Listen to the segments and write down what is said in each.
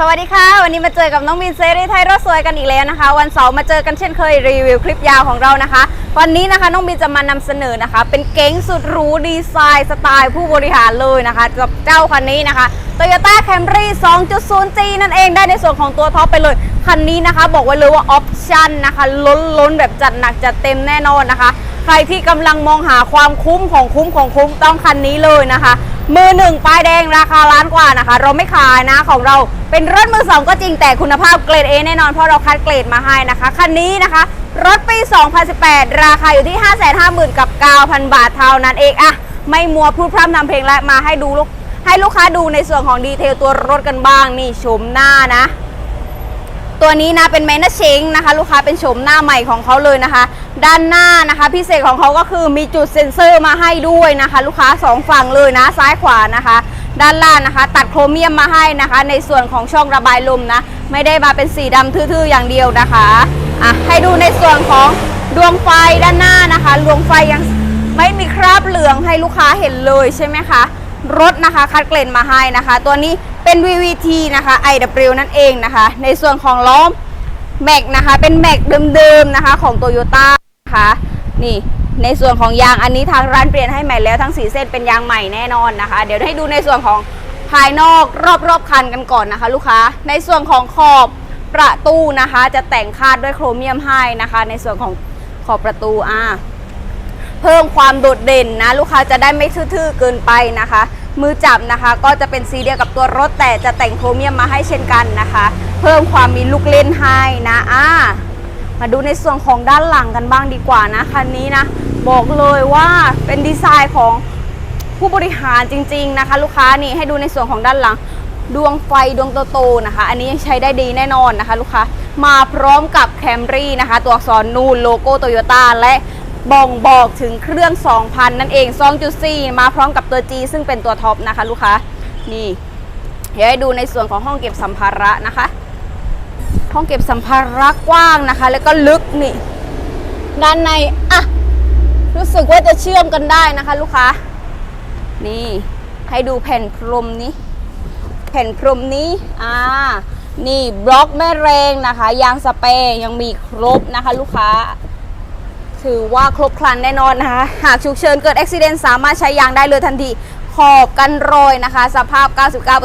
สวัสดีค่ะ วันนี้มาเจอกับน้องมินเซรีไทยรถสวยกันอีกแล้วนะคะ วันเสาร์มาเจอกันเช่นเคยรีวิวคลิปยาวของเรานะคะ วันนี้นะคะน้องมินจะมานำเสนอนะคะ เป็นเก๋งสุดหรูดีไซน์สไตล์ผู้บริหารเลยนะคะกับเจ้าคันนี้นะคะ Toyota Camry 2.0G นั่นเองได้ในส่วนของตัวท็อปไปเลย คันนี้นะคะ บอกไว้เลยว่าออปชั่นนะคะ ล้นล้นแบบจัดหนักจัดเต็มแน่นอนนะคะ ใครที่กำลังมองหาความคุ้มของคุ้มของคุ้มต้องคันนี้เลยนะคะ มือหนึ่งป้ายแดงราคาล้านกว่านะคะ เราไม่ขายนะของเราเป็นรถมือสองก็จริงแต่คุณภาพเกรด A แน่นอนเพราะเราคัดเกรดมาให้นะคะคันนี้นะคะ รถปี 2018 ราคาอยู่ที่ 550,000 กับ 9,000 บาทเท่านั้นเองอะไม่มัวพูดพร่ำทำเพลงและมาให้ดูลูกให้ลูกค้าดูในส่วนของดีเทลตัวรถกันบ้างนี่ชมหน้านะ ตัวนี้นะเป็นแมนเชงนะคะ ลูกค้าเป็นโฉมหน้าใหม่ของเขาเลยนะคะ ด้านหน้านะคะ พิเศษของเขาก็คือมีจุดเซ็นเซอร์มาให้ด้วยนะคะ ลูกค้าสองฝั่งเลยนะซ้ายขวานะคะ ด้านล่างนะคะ ตัดโครเมียมมาให้นะคะ ในส่วนของช่องระบายลมนะ ไม่ได้มาเป็นสีดำทื่อๆอย่างเดียวนะคะอะให้ดูในส่วนของดวงไฟด้านหน้านะคะดวงไฟยังไม่มีคราบเหลืองให้ลูกค้าเห็นเลยใช่ไหมคะรถนะคะคัดเกรดมาให้นะคะ ตัวนี้เป็น VVT นะคะ IW นั่นเองนะคะ ในส่วนของล้อมแม็กนะคะ เป็นแม็กเดิมๆนะคะ ของ Toyota นะคะ นี่ในส่วนของยางอันนี้ทางร้านเปลี่ยนให้ใหม่แล้วทั้งสีเส้นเป็นยางใหม่แน่นอนนะคะ เดี๋ยวให้ดูในส่วนของภายนอกรอบๆคันกันก่อนนะคะ ลูกค้า ในส่วนของขอบประตูนะคะ จะแต่งคาดด้วยโครเมียมให้นะคะ ในส่วนของขอบประตูอ่าเพิ่มความโดดเด่นนะ ลูกค้าจะได้ไม่ทื่อๆเกินไปนะคะ มือจับนะคะ ก็จะเป็นสีเดียวกับตัวรถแต่จะแต่งโครเมียมมาให้เช่นกันนะคะ เพิ่มความมีลูกเล่นให้นะอ่า มาดูในส่วนของด้านหลังกันบ้างดีกว่านะคันนี้นะ บอกเลยว่าเป็นดีไซน์ของผู้บริหารจริง ๆนะคะ ลูกค้านี่ให้ดูในส่วนของด้านหลัง ดวงไฟดวงโตๆนะคะ อันนี้ยังใช้ได้ดีแน่นอนนะคะ ลูกค้ามาพร้อมกับแคมรี่นะคะ ตัวอักษรนูนโลโก้โตโยต้าและบ่งบอกถึงเครื่อง 2,000 นั่นเอง 2.4 มาพร้อมกับตัว G ซึ่งเป็นตัวท็อปนะคะ ลูกค้านี่ เดี๋ยวให้ดูในส่วนของห้องเก็บสัมภาระนะคะ ห้องเก็บสัมภาระกว้างนะคะ แล้วก็ลึกนี่ ด้านในอะรู้สึกว่าจะเชื่อมกันได้นะคะ ลูกค้า นี่ ให้ดูแผ่นพรมนี้ แผ่นพรมนี้ อ่า นี่บล็อกแม่แรงนะคะ ยางสเปรย์ยังมีครบนะคะ ลูกค้า ถือว่าครบครันแน่นอนนะคะ หากฉุกเฉินเกิดอุบิเหตุสามารถใช้ยางได้เลยทันที ขอบกันรอยนะคะ สภาพ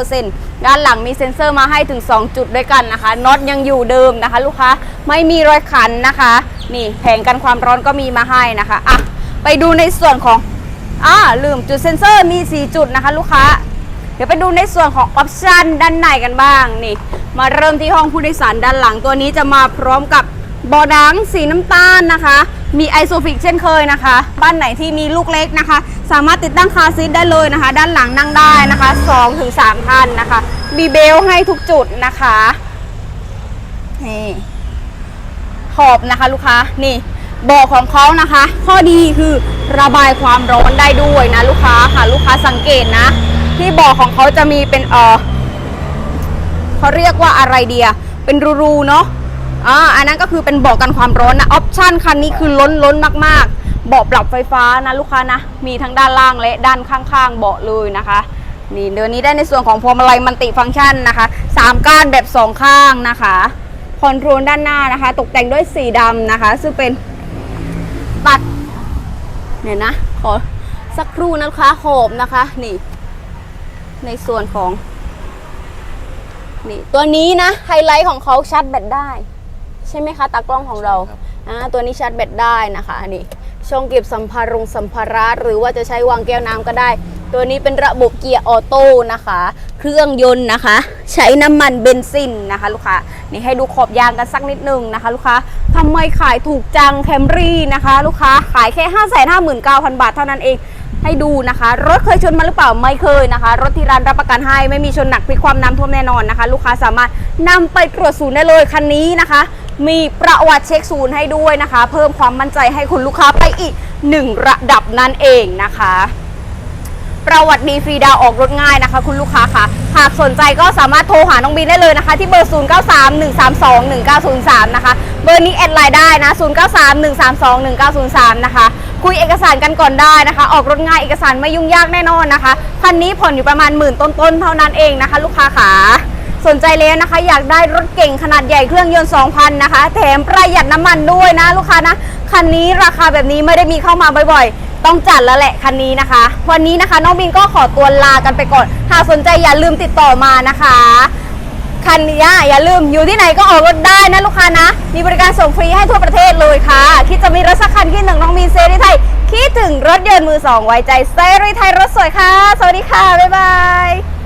99%ด้านหลังมีเซ็นเซอร์มาให้ถึง 2 จุดด้วยกันนะคะน็อตยังอยู่เดิมนะคะ ลูกค้าไม่มีรอยขันนะคะ นี่แผงกันความร้อนก็มีมาให้นะคะอะไปดูในส่วนของอ่าลืมจุดเซ็นเซอร์มี 4 จุดนะคะ ลูกค้า เดี๋ยวไปดูในส่วนของออปชันด้านในกันบ้างนี่ มาเริ่มที่ห้องผู้โดยสารด้านหลังตัวนี้จะมาพร้อมกับ บาะหนังสีน้ำตาลนะคะ มีไอโซฟิกเช่นเคยนะคะ บ้านไหนที่มีลูกเล็กนะคะ สามารถติดตั้งคาซีทได้เลยนะคะ ด้านหลังนั่งได้นะคะ2ถึง3ท่านนะคะ มีเบลให้ทุกจุดนะคะนี่ขอบนะคะลูกค้านี่เบาะของเขานะคะ ข้อดีคือระบายความร้อนได้ด้วยนะลูกค้าค่ะลูกค้าสังเกตนะ ที่เบาะของเขาจะมีเป็นเออเขาเรียกว่าอะไรเดียเป็นรูๆเนาะ อ่าอันนั้นก็คือเป็นเบาะกันความร้อนนะออปชั่นคันนี้คือล้นล้นมากๆเบาะปรับไฟฟ้านะลูกค้านะ มีทั้งด้านล่างและด้านข้างๆเบาะเลยนะคะนี่เดี๋ยวนี้ได้ในส่วนของพวงมาลัยมันติฟังก์ชันนะคะสามก้านแบบสองข้างนะคะคอนโทรลด้านหน้านะคะ ตกแต่งด้วยสีดำนะคะ ซึ่งเป็นตัดเนี่ยนะ ขอสักครู่นะคะโหบนะคะ นี่ ในส่วนของ นี่ ตัวนี้นะ ไฮไลท์ของเขาชาร์จแบตได้ ใช่ไหมคะตากล้องของเราครับอ่าตัวนี้ชาร์จแบตได้นะคะนี่ช่องเก็บสัมภารงสัมภาระหรือว่าจะใช้วางแก้วน้ำก็ได้ ตัวนี้เป็นระบบเกียร์ออโต้นะคะ เครื่องยนต์นะคะ ใช้น้ำมันเบนซินนะคะ ลูกค้านี่ให้ดูขอบยางกันสักนิดนึงนะคะ ลูกค้าทำไมขายถูกจังแคมรี่นะคะ ลูกค้าขายแค่ 5 5 9 0 0 0 บาทเท่านั้นเองให้ดูนะคะ รถเคยชนมาหรือเปล่าไม่เคยนะคะ รถที่ร้านรับประกันให้ไม่มีชนหนักพลิกความน้ำท่วมแน่นอนนะคะ ลูกค้าสามารถนำไปตรวจศูนย์ได้เลยคันนี้นะคะ มีประวัติเช็คศูนย์ให้ด้วยนะคะ เพิ่มความมั่นใจให้คุณลูกค้าไปอีกหนึ่งระดับนั่นเองนะคะ ประวัติดีฟรีดาวออกรถง่ายนะคะ คุณลูกค้าค่ะ หากสนใจก็สามารถโทรหาน้องบินได้เลยนะคะ ที่เบอร์ 0931321903 นะคะ เบอร์นี้แอดไลน์ได้นะ 0931321903 นะคะ คุยเอกสารกันก่อนได้นะคะ ออกรถง่ายเอกสารไม่ยุ่งยากแน่นอนนะคะคันนี้ผ่อนอยู่ประมาณหมื่นต้นๆเท่านั้นเองนะคะ ลูกค้าค่ะ สนใจแล้วนะคะ อยากได้รถเก่งขนาดใหญ่เครื่องยนต์ 2,000 นะคะ แถมประหยัดน้ำมันด้วยนะลูกค้านะ คันนี้ราคาแบบนี้ไม่ได้มีเข้ามาบ่อยๆ ต้องจัดแล้วแหละคันนี้นะคะ วันนี้นะคะน้องบินก็ขอตัวลากันไปก่อน หากสนใจอย่าลืมติดต่อมานะคะคันนี้อย่าลืมอยู่ที่ไหนก็ออกรถได้นะลูกค้านะ มีบริการส่งฟรีให้ทั่วประเทศเลยค่ะ คิดจะมีรถสักคันที่หนึ่งน้องมีนเซรีไทย คิดถึงรถยนต์มือสองไว้ใจเซรีไทยรถสวยค่ะ สวัสดีค่ะ บ๊ายบาย